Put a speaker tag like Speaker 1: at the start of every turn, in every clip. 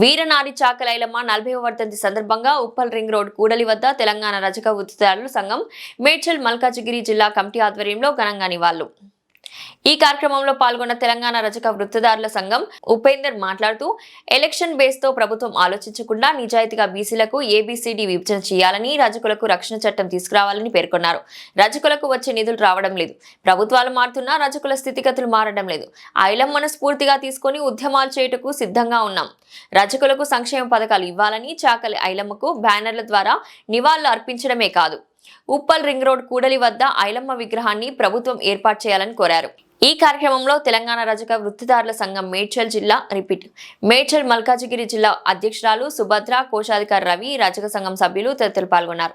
Speaker 1: వీరనారి చాకలైలమ్మ నలభై వర్ధంతి సందర్భంగా ఉప్పల్ రింగ్ రోడ్ కూడలి వద్ద తెలంగాణ రజక వృత్తిదారుల సంఘం మేడ్చల్ మల్కాజిగిరి జిల్లా కమిటీ ఆధ్వర్యంలో ఘనంగా నివాళులు. ఈ కార్యక్రమంలో పాల్గొన్న తెలంగాణ రజక వృత్తిదారుల సంఘం ఉపేందర్ మాట్లాడుతూ ఎలక్షన్ బేస్తో ప్రభుత్వం ఆలోచించకుండా నిజాయితీగా బీసీలకు ఏబీసీడీ విభజన చేయాలని రజకులకు రక్షణ చట్టం తీసుకురావాలని పేర్కొన్నారు. రజకులకు వచ్చే నిధులు రావడం లేదు. ప్రభుత్వాలు మారుతున్నా రజకుల స్థితిగతులు మారడం లేదు. ఐలమ్మను స్ఫూర్తిగా తీసుకొని ఉద్యమాలు చేయుటకు సిద్ధంగా ఉన్నాం. రజకులకు సంక్షేమ పథకాలు ఇవ్వాలని చాకలి ఐలమ్మకు బ్యానర్ల ద్వారా నివాళులు అర్పించడమే కాదు. ఉప్పల్ రింగ్ రోడ్ కూడలి వద్ద ఐలమ్మ విగ్రహాన్ని ప్రభుత్వం ఏర్పాటు చేయాలని కోరారు. ఈ కార్యక్రమంలో తెలంగాణ రజక వృత్తిదారుల సంఘం మేడ్చల్ జిల్లా రిపీట్ మేడ్చల్ మల్కాజిగిరి జిల్లా అధ్యక్షురాలు సుభద్ర కోశాధికారి రవి రజక సంఘం సభ్యులు తదితరులు పాల్గొన్నారు.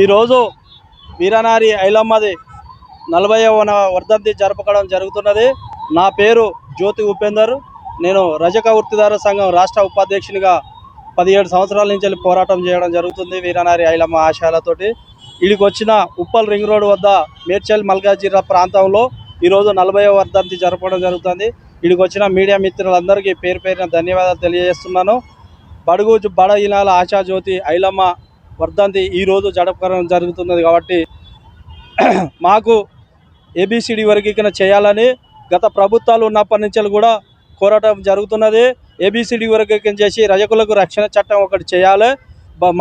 Speaker 2: ఈరోజు వీరనారి ఐలమ్మది నలభైవ వర్ధంతి జరపడం జరుగుతున్నది. నా పేరు జ్యోతి ఉపేందర్. నేను రజక వృత్తిదార సంఘం రాష్ట్ర ఉపాధ్యక్షునిగా పదిహేడు సంవత్సరాల నుంచి వెళ్ళి పోరాటం చేయడం జరుగుతుంది వీరనారి ఐలమ్మ ఆశయాలతోటి. వీడికి వచ్చిన ఉప్పల్ రింగ్ రోడ్ వద్ద మేడ్చల్ మల్కాజిల్లా ప్రాంతంలో ఈరోజు నలభైవ వర్ధంతి జరపడం జరుగుతుంది. వీడికి వచ్చిన మీడియా మిత్రులందరికీ పేరు పేరున ధన్యవాదాలు తెలియజేస్తున్నాను. బడుగు బడ ఇనాల ఆశా జ్యోతి ఐలమ్మ వర్ధంతి ఈరోజు జరపడం జరుగుతున్నది కాబట్టి మాకు ఏబిసిడి వర్గీకరణ చేయాలని గత ప్రభుత్వాలు ఉన్నప్పటి నుంచి కూడా కోరటం జరుగుతున్నది. ఏబిసిడి వర్గీకరణ చేసి రజకులకు రక్షణ చట్టం ఒకటి చేయాలి.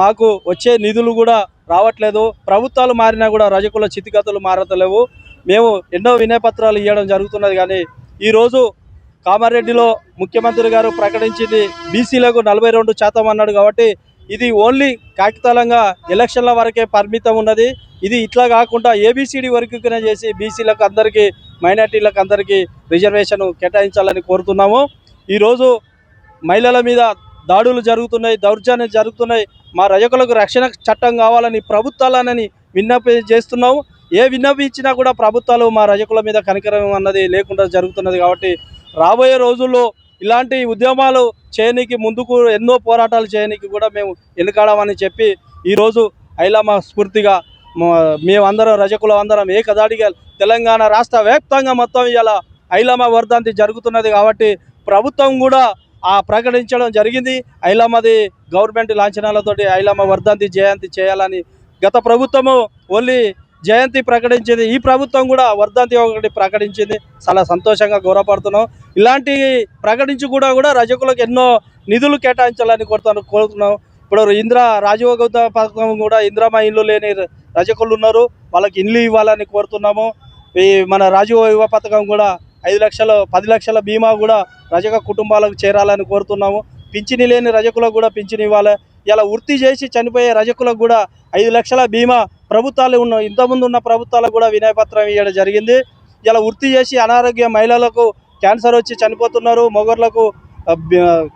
Speaker 2: మాకు వచ్చే నిధులు కూడా రావట్లేదు. ప్రభుత్వాలు మారినా కూడా రజకుల స్థితిగతులు మారతలేవు. మేము ఎన్నో వినయపత్రాలు ఇవ్వడం జరుగుతున్నది కానీ ఈరోజు కామారెడ్డిలో ముఖ్యమంత్రి గారు ప్రకటించింది. బీసీలకు నలభై రెండు శాతం అన్నాడు కాబట్టి ఇది ఓన్లీ కాకితాళంగా ఎలక్షన్ల వరకే పరిమితం ఉన్నది. ఇది ఇట్లా కాకుండా ఏబిసిడి వర్గీకరణ చేసి బీసీలకు అందరికీ మైనార్టీలకు అందరికీ రిజర్వేషన్ కేటాయించాలని కోరుతున్నాము. ఈరోజు మహిళల మీద దాడులు జరుగుతున్నాయి దౌర్జన్యం జరుగుతున్నాయి. మా రజకులకు రక్షణ చట్టం కావాలని ప్రభుత్వాలనని విన్నపి చేస్తున్నాము. ఏ విన్నపి ఇచ్చినా కూడా ప్రభుత్వాలు మా రజకుల మీద కనికరం అన్నది లేకుండా జరుగుతున్నది కాబట్టి రాబోయే రోజుల్లో ఇలాంటి ఉద్యమాలు చేయనీకి ముందుకు ఎన్నో పోరాటాలు చేయనీకి కూడా మేము వెనుకాడమని చెప్పి ఈరోజు ఐలామా స్ఫూర్తిగా మేమందరం రజకులం అందరం ఏకదాడిగా తెలంగాణ రాష్ట్ర వ్యాప్తంగా మొత్తం ఇలా ఐలామా వర్ధంతి జరుగుతున్నది కాబట్టి ప్రభుత్వం కూడా ఆ ప్రకటించడం జరిగింది. ఐలమ్మది గవర్నమెంట్ లాంఛనాలతోటి ఐలమ్మ వర్ధంతి జయంతి చేయాలని గత ప్రభుత్వము ఓన్లీ జయంతి ప్రకటించింది. ఈ ప్రభుత్వం కూడా వర్ధంతి ఒకటి ప్రకటించింది. చాలా సంతోషంగా గౌరవపడుతున్నాం. ఇలాంటి ప్రకటించి కూడా కూడా రజకులకు ఎన్నో నిధులు కేటాయించాలని కోరుతాను కోరుతున్నాం. ఇప్పుడు ఇందిరా రాజీవ్ గౌత పథకం కూడా ఇందిరామ ఇల్లు లేని రజకులు ఉన్నారు. వాళ్ళకి ఇల్లు ఇవ్వాలని కోరుతున్నాము. ఈ మన రాజీవ్ యువ పథకం కూడా ఐదు లక్షల పది లక్షల బీమా కూడా రజక కుటుంబాలకు చేరాలని కోరుతున్నాము. పింఛని లేని రజకులకు కూడా పింఛని ఇవ్వాలి. ఇలా వృత్తి చేసి చనిపోయే రజకులకు కూడా ఐదు లక్షల బీమా ప్రభుత్వాలు ఉన్న ఇంతకుముందు ఉన్న ప్రభుత్వాలకు కూడా వినయపత్రం ఇవ్వడం జరిగింది. ఇలా వృత్తి చేసి అనారోగ్య మహిళలకు క్యాన్సర్ వచ్చి చనిపోతున్నారు మొగర్లకు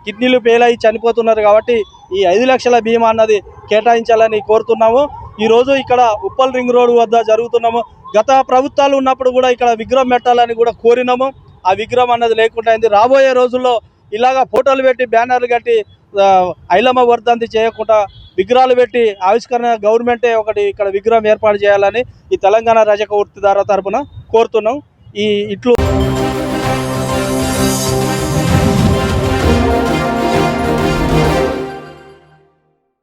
Speaker 2: కిడ్నీలు ఫెయిల్ అయ్యి చనిపోతున్నారు కాబట్టి ఈ ఐదు లక్షల బీమా అన్నది కేటాయించాలని కోరుతున్నాము. ఈరోజు ఇక్కడ ఉప్పల్ రింగ్ రోడ్ వద్ద జరుగుతున్నాము. గత ప్రభుత్వాలు ఉన్నప్పుడు కూడా ఇక్కడ విగ్రహం పెట్టాలని కూడా కోరినాము. ఆ విగ్రహం అన్నది లేకుండా అయింది. రాబోయే రోజుల్లో ఇలాగా ఫోటోలు పెట్టి బ్యానర్లు కట్టి ఐలమ్మ వర్ధంతి చేయకుండా విగ్రహాలు పెట్టి ఆవిష్కరణ గవర్నమెంటే ఒకటి ఇక్కడ విగ్రహం ఏర్పాటు చేయాలని ఈ తెలంగాణ రజక వృత్తిదారుల తరఫున కోరుతున్నాం. ఈ ఇట్లు